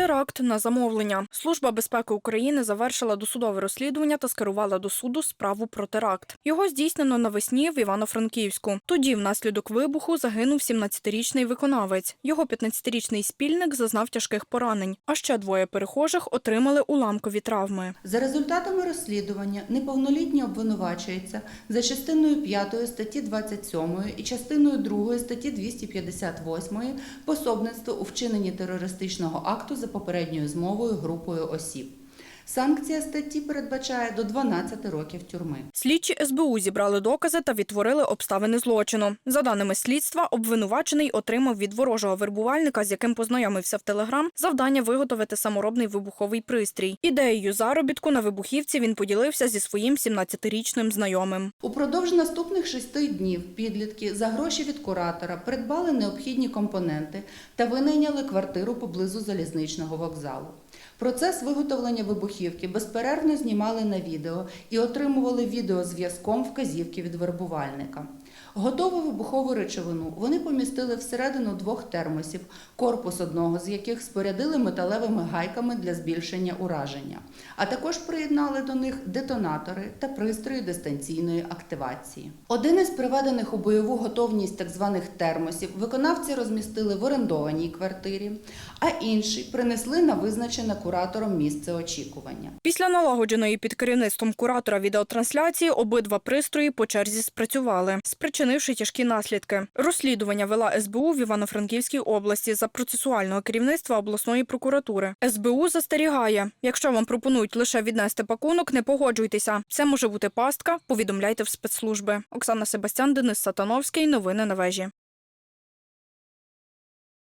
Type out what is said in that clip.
Теракт на замовлення. Служба безпеки України завершила досудове розслідування та скерувала до суду справу про теракт. Його здійснено навесні в Івано-Франківську. Тоді, внаслідок вибуху, загинув 17-річний виконавець. Його 15-річний спільник зазнав тяжких поранень. А ще двоє перехожих отримали уламкові травми. За результатами розслідування неповнолітній обвинувачується за частиною 5 статті 27 і частиною 2 статті 258 пособництво у вчиненні терористичного акту за попередньою змовою групою осіб. Санкція статті передбачає до 12 років тюрми. Слідчі СБУ зібрали докази та відтворили обставини злочину. За даними слідства, обвинувачений отримав від ворожого вербувальника, з яким познайомився в Телеграм, завдання виготовити саморобний вибуховий пристрій. Ідеєю заробітку на вибухівці він поділився зі своїм 17-річним знайомим. Упродовж наступних шести днів підлітки за гроші від куратора придбали необхідні компоненти та винайняли квартиру поблизу залізничного вокзалу. Процес виготовлення вибухівки безперервно знімали на відео і отримували відеозв'язком вказівки від вербувальника. Готову вибухову речовину вони помістили всередину двох термосів, корпус одного з яких спорядили металевими гайками для збільшення ураження, а також приєднали до них детонатори та пристрої дистанційної активації. Один із приведених у бойову готовність так званих термосів виконавці розмістили в орендованій квартирі, а інший принесли на визначене куратором місце очікування. Після налагодженої під керівництвом куратора відеотрансляції обидва пристрої по черзі спрацювали, спричинивши тяжкі наслідки. Розслідування вела СБУ в Івано-Франківській області за процесуального керівництва обласної прокуратури. СБУ застерігає, якщо вам пропонують лише віднести пакунок, не погоджуйтеся. Це може бути пастка. Повідомляйте в спецслужби. Оксана Себастян, Денис Сатановський. Новини на вежі.